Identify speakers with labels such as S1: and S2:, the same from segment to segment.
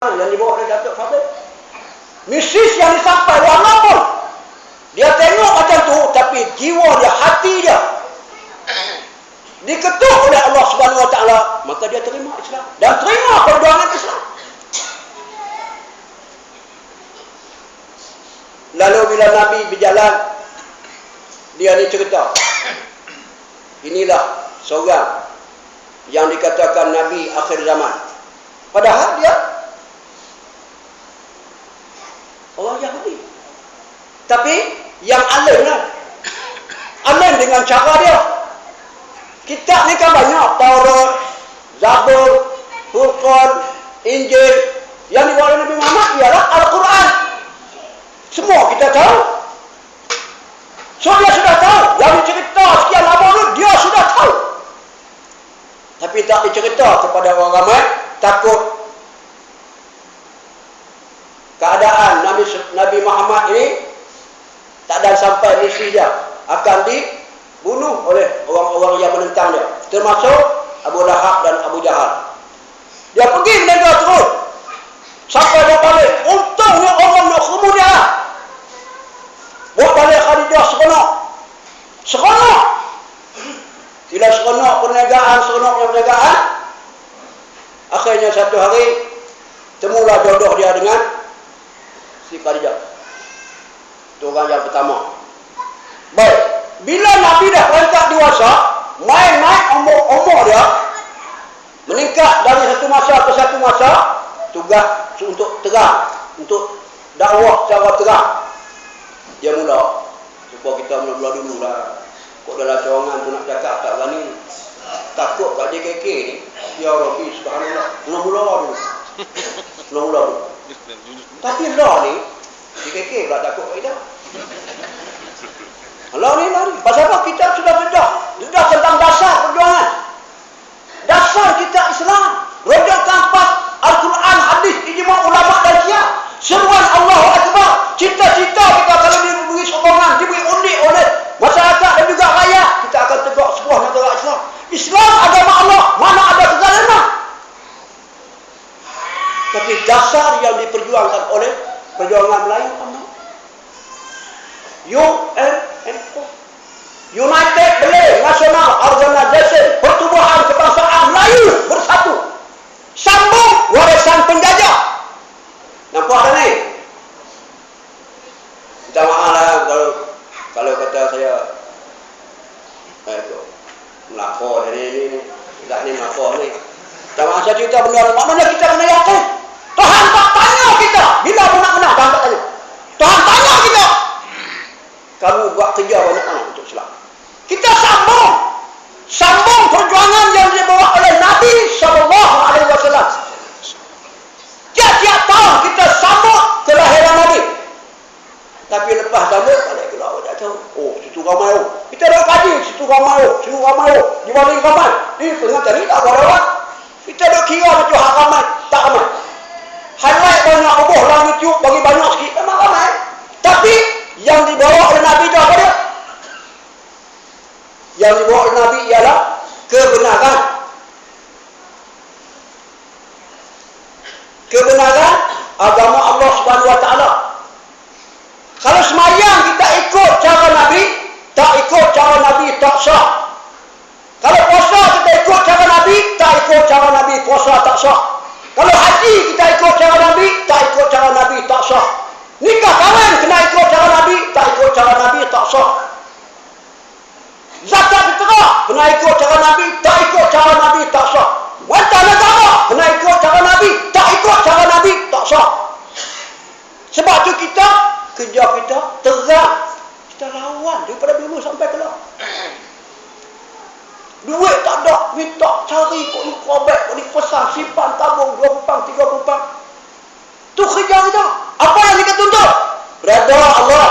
S1: yang dibawa oleh Datuk Fadil. Misis yang disampai walaupun dia tengok macam tu tapi jiwa dia, hati dia diketuk oleh Allah Subhanahu Wa Taala, maka dia terima Islam dan terima perjuangan Islam. Lalu bila Nabi berjalan dia ni cerita. Inilah seorang yang dikatakan Nabi akhir zaman. Padahal dia orang Yahudi. Tapi yang alim lah. Alim dengan cara dia. Kitab ni kan banyak. Taurat, Zabur, Furqan, Injil. Yang dibawa Nabi Muhammad ialah Al-Quran. Semua kita tahu. So dia sudah tahu. Yang dicerita sekian lama tu, dia sudah tahu. Tapi tak dicerita kepada orang ramai. Takut Nabi Nabi Muhammad ini tak ada sampai misi dia. Akan dibunuh oleh orang-orang yang menentang dia. Termasuk Abu Lahab dan Abu Jahal. Dia pergi menegak terus sampai dia balik. Untungnya orang nak kemudian dia buat balik Khadijah seronok. Seronok. Bila seronok perniagaan seronok perniagaan akhirnya satu hari temulah jodoh dia dengan si Khadijah. Itu orang yang pertama. Baik. Bila Nabi dah perintah dewasa, main-main umur-umur dia, meningkat dari satu masa ke satu masa, tugas untuk terang, untuk dakwah secara terang. Dia mula, supaya kita mula-mula dulu lah. Kok dalam cawangan tu nak cakap tak berani. Takut kat JKK ni, Ya Rabbi, subhanallah. Mula-mula dulu. Mula-mula dulu. Tapi law ni, PKK pula takut kita. Law ni, law ni. Pasal apa? Kita sudah bedah. Sudah tentang dasar perjuangan. Dasar kita Islam. Rojak tampak Al-Quran, hadis, ijma ulama dan siap. Seruan Allah Akbar. Cita-cita kita kalau diberi sokongan, diberi undi oleh masyarakat dan juga rakyat, kita akan tegak sebuah negara Islam. Islam agama Allah, mana ada segalanya. Tapi dasar yang diperjuangkan oleh perjuangan Melayu apa? UNFO. United Belay National Organization Pertubuhan Kebangsaan Melayu Bersatu. Sambung warisan penjajah. Nampak tak ni? Minta maaf lah kalau kalau kata saya eh melapor ni ni ni tak ni melapor ni. Minta maaf saya cerita benda maknanya kita kena yakin. Tuhan tak tanya kita. Bila pun nak kenal, Tak tanya. Tuhan tanya kita. Kamu buat kerja banyak mana untuk Islam? Kita sambung. Sambung perjuangan yang dibawa oleh Nabi SAW. Tiap-tiap tahun kita sambung kelahiran Nabi. Tapi lepas sambung, balik ke lawa tak tahu. Oh, situ ramai oh. Kita dah kaji, situ ramai oh. Situ ramai oh. Di balik ramai. Ni pengantar ni tak ada orang. Kita dah kira macam hak ramai. Tak ramai. Highlight banyak Allah dalam YouTube bagi banyak sikit memang ramai. Tapi yang dibawa oleh Nabi itu apa dia? Yang dibawa oleh Nabi ialah kebenaran. Kebenaran agama Allah Subhanahu Wa Taala. Kalau semayang kita ikut cara Nabi, tak ikut cara Nabi tak sah. Kalau puasa kita ikut cara Nabi, tak ikut cara Nabi puasa tak sah. Kalau haji kita ikut cara Nabi, tak ikut cara Nabi, tak sah. Nikah kahwin kena ikut cara Nabi, tak ikut cara Nabi, tak sah. Zakat fitrah kena ikut cara Nabi, tak ikut cara Nabi, tak sah. Wantah negara kena ikut cara Nabi, tak ikut cara Nabi, tak sah. Sebab tu kita, kerja kita terang. Kita lawan daripada dulu sampai kelar. Duit tak ada, minta cari kau ni korban, kau ni pesan, simpan, tabung, dua pupang, tiga pupang. Tu kerja kita. Apa yang kita tuntut? Reda Allah.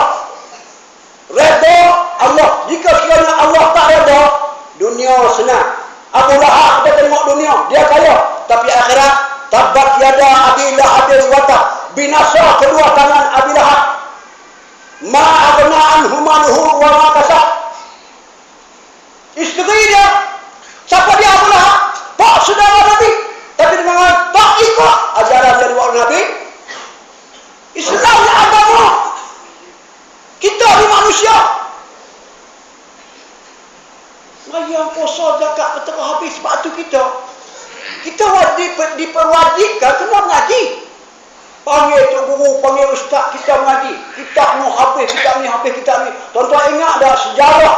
S1: Reda Allah. Jika sekiranya Allah tak reda, dunia senang. Abu Lahab kita tengok dunia, dia kaya. Tapi akhirat, tabat yada abilah adil wata. Binasa kedua tangan Abi Lahab. Ma agna anhu maluhu wa ma kasab. Isteri dia Siapa dia Abu Lahab? Tak saudara Nabi. Tapi dia mengatakan, tak ikut ajaran dari orang Nabi. Islam yang agama. Kita ni manusia. Raya puasa zakat petang habis sebab tu kita. Kita wajib diperwajibkan kena mengaji. Panggil tu guru, panggil ustaz kita mengaji. Kita mau habis, kita ni habis, kita ni. Tuan-tuan ingat dah sejarah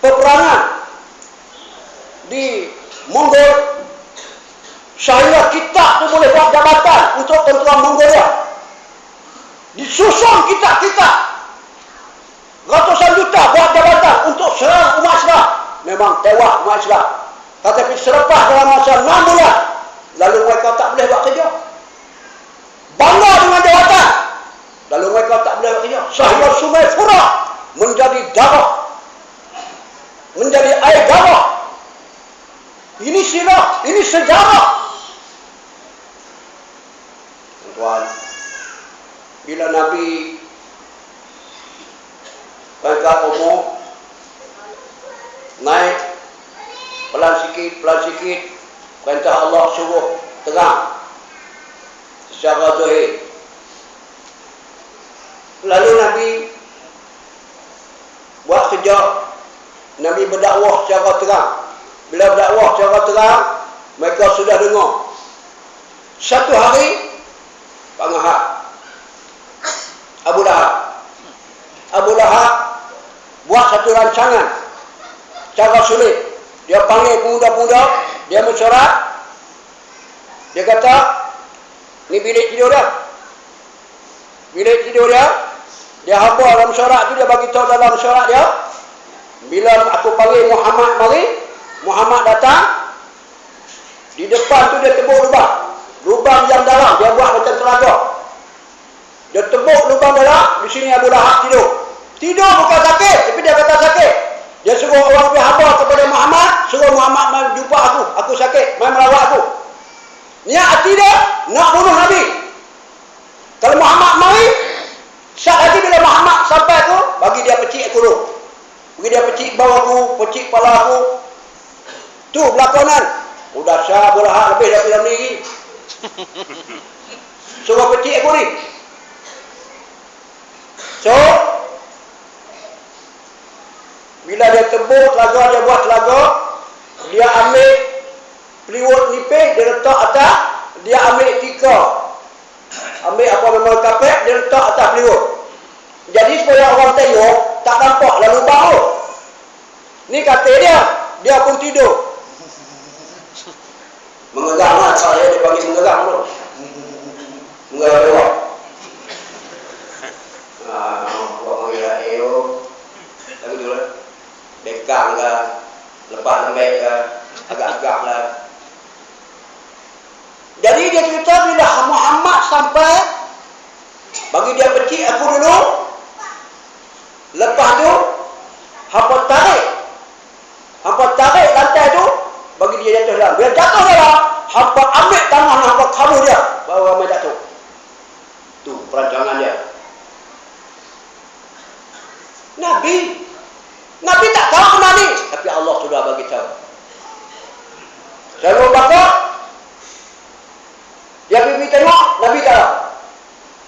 S1: peperangan di Mongol saya kita tu boleh buat jabatan untuk tentera Mongolia disusun kita-kita ratusan juta buat jabatan untuk serang umat Islam. Memang tewas umat Islam. Tetapi selepas dalam masa 6 bulan lalu mereka tak boleh buat kerja. Bangga dengan jawatan lalu mereka tak boleh buat kerja. Sehingga sungai Furah menjadi darah. Menjadi air darah ini sirah ini sejarah. Tuan bila Nabi bangkat umur naik pelan sikit pelan sikit perintah Allah suruh terang secara zahir. Lalu Nabi buat kerja Nabi berdakwah secara terang bila berdakwah secara terang mereka sudah dengar. Satu hari Pangahak Abu Lahab. Abu Lahab buat satu rancangan. Cara sulit. Dia panggil pemuda-pemuda dia mencorak dia kata ni bilik tidur dia. Bilik tidur dia dia hafal dalam syarat tu dia bagi tahu dalam syarat dia bila aku panggil Muhammad mari Muhammad datang di depan tu dia tebuk lubang. Lubang yang dalam dia buat macam telaga. Dia tebuk lubang dalam di sini Abu Lahab tidur. Tidur bukan sakit tapi dia kata sakit. Dia suruh orang pergi habar kepada Muhammad suruh Muhammad mai jumpa aku. Aku sakit mai merawat aku. Niat dia nak bunuh Nabi. Kalau Muhammad mari saat lagi bila Muhammad sampai tu bagi dia pecik aku bagi dia pecik bawah aku pecik kepala aku tu belakonan udah sah Abu Lahab lebih dari dalam ni Suruh pecik aku ni. So, bila dia tebuk telaga, dia buat telaga, dia ambil peliwut nipis, dia letak atas, dia ambil tika. Ambil apa nama kapek, dia letak atas peliwut. Jadi supaya orang tengok, tak nampak lalu bau. Ni kata dia, dia pun tidur. Mengegang lah saya dia panggil mengegang tu. Mengegang dewa. Ah, buat panggil lah. Lagu tu lah. Bekang ke, lepas lembek ke, agak-agak lah. Jadi dia cerita bila Muhammad sampai bagi dia pecik aku dulu. Lepas tu hampa tarik. Hampa tarik lantai tu bagi dia jatuh dalam. Bila jatuh dalam, hampa ambil tangan hampa kabur dia. Baru ramai jatuh. Tu perancangan dia. Nabi. Nabi tak tahu kena ni. Tapi Allah sudah bagi tahu. Saya bakar. Dia pergi tengok, Nabi tak ada.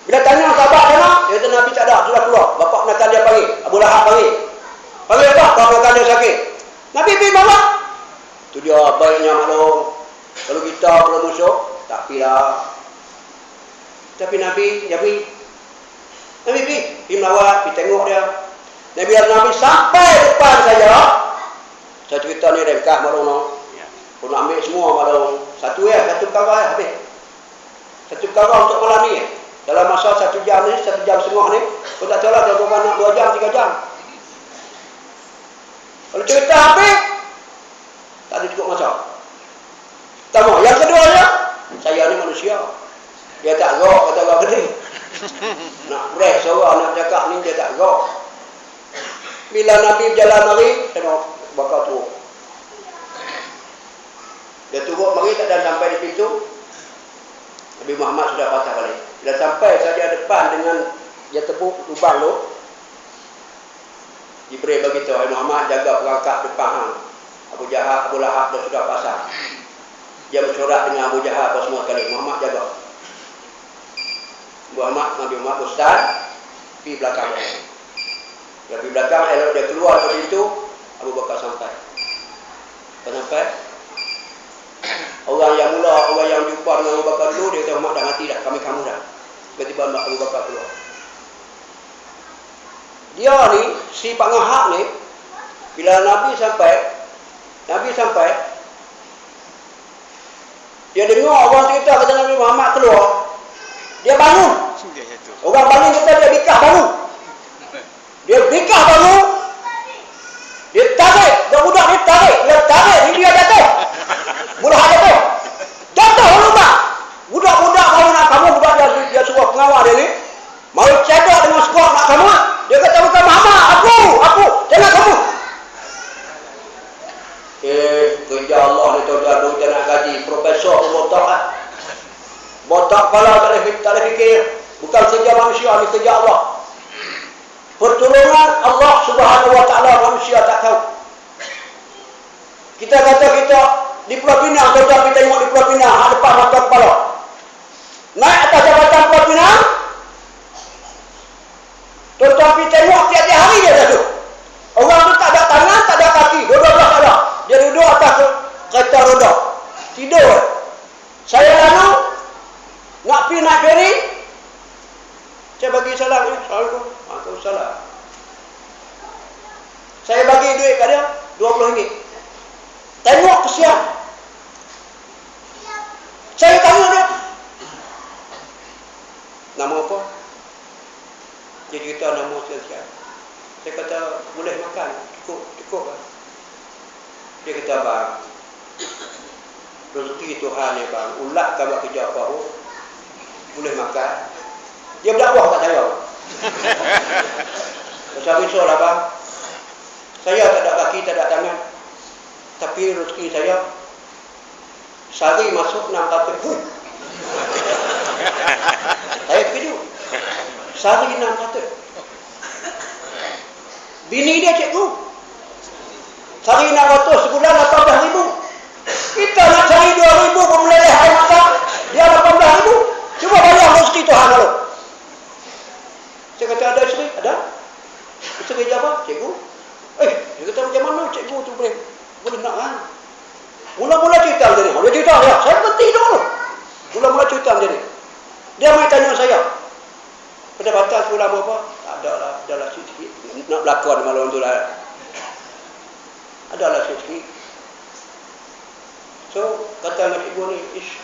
S1: Bila tanya sahabat sana, dia kata Nabi tak ada, sudah keluar. Bapak nak dia panggil, Abu Lahab panggil. Panggil apa? Bapak dia sakit. Nabi pergi bawa, itu dia baiknya maklum. Kalau kita kalau musuh, tak lah. Tapi Nabi, Nabi, Nabi pergi, pergi melawat, pergi tengok dia. Nabi Nabi sampai depan saya, saya cerita ni ringkas maklum. Ya. Aku nak ambil semua maklum. Satu ya, satu kawal ya, habis. Satu kawal untuk malam ni. Dalam masa satu jam ni, satu jam setengah ni, aku tak tahu lah, dia nak dua jam, tiga jam. Kalau cerita habis, tak ada cukup masa. Pertama, yang keduanya, saya ni manusia. Dia tak gok kata orang gede. Nak press seorang nak cakap ni dia tak gok. Bila Nabi berjalan mari, tengok bakal tu. Dia turut mari tak ada sampai di pintu. Nabi Muhammad sudah patah balik. Bila sampai saja depan dengan dia tepuk lubang tu. Jibril bagi tahu Muhammad jaga perangkap depan hang. Abu Jahal, Abu Lahab dah sudah pasang. Dia bersorak dengan Abu Jahal apa semua kali. Muhammad jaga. Muhammad, Nabi Muhammad Ustaz, pergi belakang dia. Pergi belakang, elok dia keluar dari itu, Abu Bakar sampai. Sampai, orang yang mula, orang yang jumpa dengan Abu Bakar dulu, dia kata, mak dah mati dah, kami kamu dah. Tiba-tiba Abu Bakar keluar. Dia ni, si Pak Ngahak ni, bila Nabi sampai, Nabi sampai, dia dengar orang cerita kata Nabi Muhammad keluar, dia bangun. Orang bangun kita dia bikah bangun. Dia bikah bangun. Dia tarik, budak-budak dia tarik, dia tarik, ni dia jatuh. Budak jatuh. Jatuh rumah. Budak-budak mau nak kamu, budak dia, dia suruh pengawal dia ni. Mau cedok dengan skuad nak kamu. Dia kata bukan Muhammad, aku, aku, jangan kamu. Eh, kerja Allah ni tuan-tuan, dia nak gaji profesor botak. Eh. Botak kepala tak boleh tak boleh fikir. Bukan kerja manusia, ni kerja Allah. Pertolongan Allah Subhanahu wa taala manusia tak tahu. Kita kata kita di Pulau Pinang, tuan-tuan kita tengok di Pulau Pinang, ada depan mata kepala. Naik atas jabatan Pulau Pinang, tuan-tuan pergi tengok tiap-tiap hari dia tu. Orang tu tak ada tangan, tak ada kaki, dua-dua tak ada. Dia duduk atas kereta roda. Tidur. Saya lalu nak pergi naik ferry. Saya bagi salam ni. Assalamualaikum. Waalaikumsalam. Saya bagi duit kat dia. RM20. Tengok kesian. Saya tanya dia. Nama apa? Dia cerita nama sekian. Saya kata, boleh makan. Cukup, cukup lah. Dia kata, bang, rezeki Tuhan ni bang, ulat kau buat kerja apa pun, boleh makan. Dia berdakwah kat saya. Risau lah bang. Saya tak ada kaki, tak ada tangan. Tapi rezeki saya, sehari masuk 600 pun. saya pergi dulu. Sehari 600. Bini dia cikgu. Sehari 600, sebulan 18 ribu. Kita nak cari 2 ribu pun meleleh air mata. Dia 18 ribu. Cuba bayar rezeki Tuhan lalu. Ada isteri? Ada. Isteri dia apa? Cikgu. Eh, dia kata macam mana cikgu tu boleh? Boleh nak kan? Mula-mula cerita dia ni. Dia cerita dia. Saya berhenti dulu. Mula-mula cerita dia ni. Dia mai tanya saya. Pendapatan sebulan berapa? Tak ada lah. Ada lah sikit. Nak berlakon malam tu lah. Ada lah sikit. So, kata anak ibu ni, ish,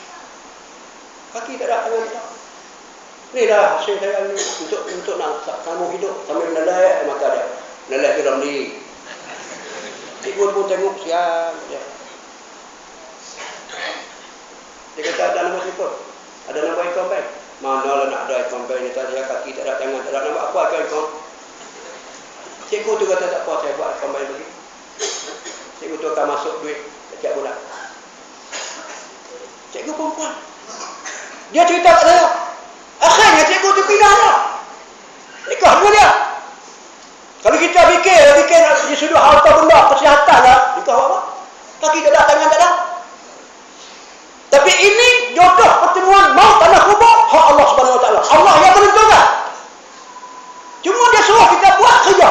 S1: kaki tak ada, tangan tak. Ni lah hasil saya ni untuk untuk nak kamu hidup sambil menelai mata dia. Ke dalam ni. Ibu pun tengok siap dia. Dia kata ada nama siapa? Ada nama ikon baik. Mana lah nak ada ikon baik ni tadi kaki tak ada tangan tak ada nama apa ikon ikon. Cikgu tu kata tak apa saya buat ikon baik lagi. Cikgu tu akan masuk duit setiap bulan. Cikgu perempuan. Dia cerita kat saya. Pindah lah. Nikah dengan dia. Kalau kita fikir, fikir di sudut harta benda, kesihatan lah. Nikah apa? Kaki tak ada, tangan tak ada. Tapi ini jodoh pertemuan maut tanah kubur hak Allah Subhanahu Wa Taala. Allah yang menentukan. Cuma dia suruh kita buat kerja.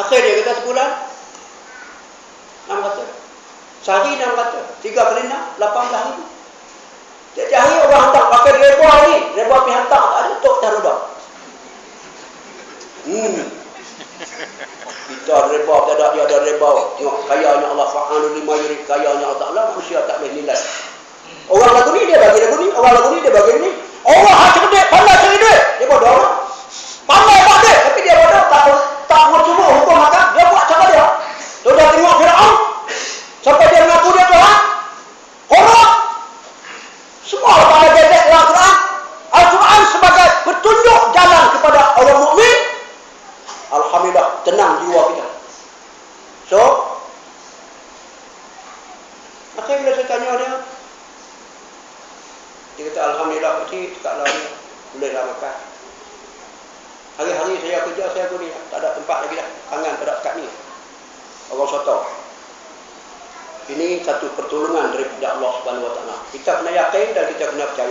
S1: Akhir dia kata sebulan 600. Sehari 600. Tiga kali 6, 18 ribu. Setiap hari orang hantar pakai reba ni. Reba pergi hantar tak ada tok dah roda. Hmm. Kita reba, tak ada dia ada reba. Tengok kayanya Allah fa'alu lima yurid kayanya Allah Ta'ala manusia tak boleh nilai. Orang lagu ni dia bagi lagu ni, orang lagu ni dia bagi ni. Orang hak cerdik, pandai cari duit. Dia bodoh orang. Pandai buat duit, tapi dia bodoh tak tak mau cuba hukum makan, dia buat cara dia. Tu dah tengok Firaun sampai dia mengaku dia Tuhan. Korok. Semua pada gedek dalam Al-Quran. Al-Quran sebagai petunjuk jalan kepada orang mukmin. Alhamdulillah, tenang jiwa kita. So, akhirnya bila saya tanya dia, dia kata Alhamdulillah, pasti tekaklah ni, bolehlah makan. Hari-hari saya kerja, saya guni, tak ada tempat lagi dah. Tangan tak ada dekat ni. Orang soto. Ini satu pertolongan daripada Allah Subhanahu Wa Taala. Kita kena yakin dan kita kena percaya.